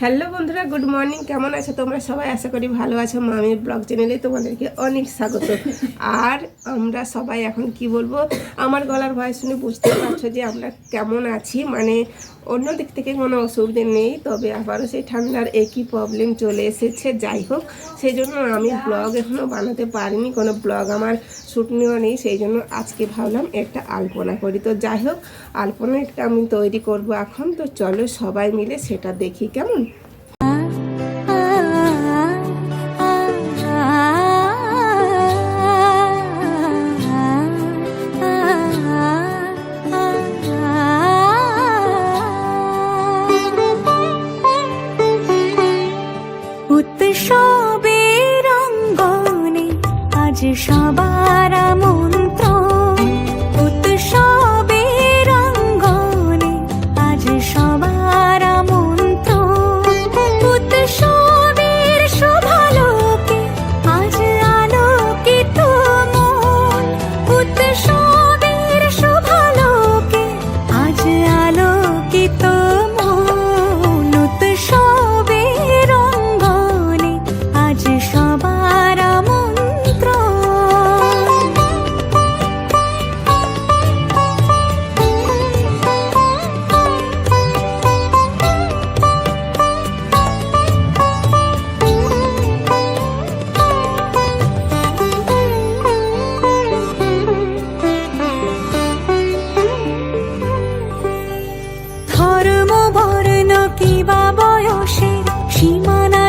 Hello বন্ধুরা, good morning. কেমন আছো তোমরা? সবাই আশা করি ভালো আছো। মামি ব্লগ চ্যানেলে তোমাদেরকে অনেক স্বাগত। আর আমরা সবাই এখন কি বলব? আমার গলার ভয়েস শুনে বুঝতে পারছ যে আমরা কেমন আছি। মানে অন্য দিক থেকে কোনো অসুবিধে নেই, তবে আবারও সেই ঠান্ডার একই প্রবলেম চলে এসেছে। যাই হোক, সেই জন্য আমি ব্লগ এখনও বানাতে পারিনি। কোনো ব্লগ আমার শ্যুট নেওয়া নেই, সেই জন্য আজকে ভাবলাম একটা আলপনা করি। তো যাই হোক আলপনা একটা আমি তৈরি করব এখন। তো চলো সবাই মিলে সেটা দেখি, কেমন? 记下吧。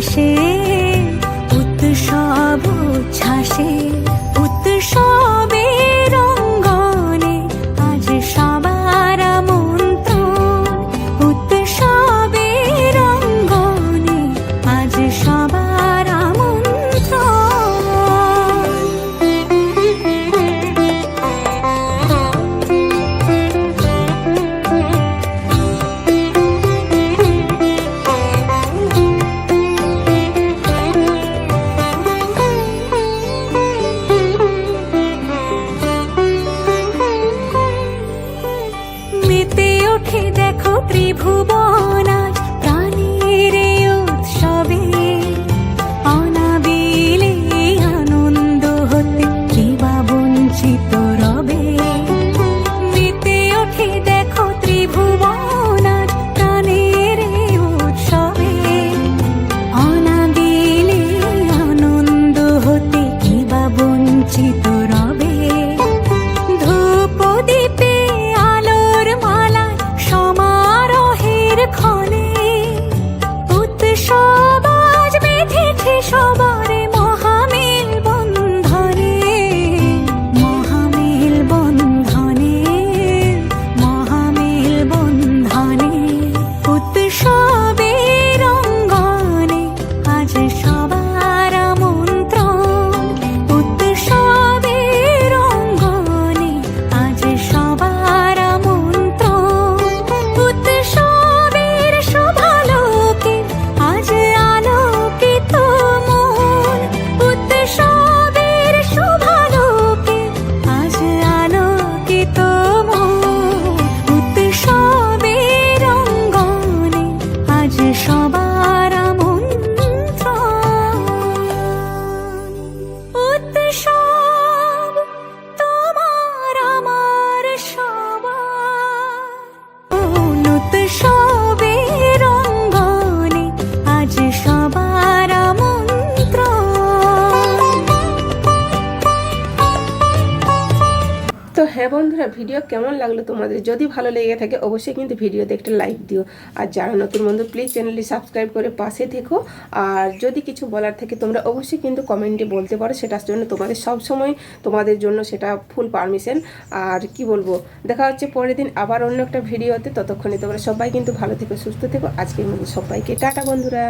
ら。ওঠে দেখো ত্রিভুবন হ্যাঁ বন্ধুরা ভিডিও কেমন লাগল তোমাদের? যদি ভালো লেগে থাকে, অবশ্যই কিন্তু ভিডিওতে একটা লাইক দিও। আর যারা নতুন বন্ধু প্লিজ চ্যানেলটি সাবস্ক্রাইব করে পাশে থেকো। আর যদি কিছু বলার থাকে, তোমরা অবশ্যই কিন্তু কমেন্টে বলতে পারো। সেটার জন্য তোমাদের সব সময় তোমাদের জন্য সেটা ফুল পারমিশন আর কি বলব? দেখা হচ্ছে পরের দিন আবার অন্য একটা ভিডিওতে ততক্ষণে তোমরা সবাই কিন্তু ভালো থেকো, সুস্থ থেকো। আজকের মধ্যে সবাইকে টাটা বন্ধুরা।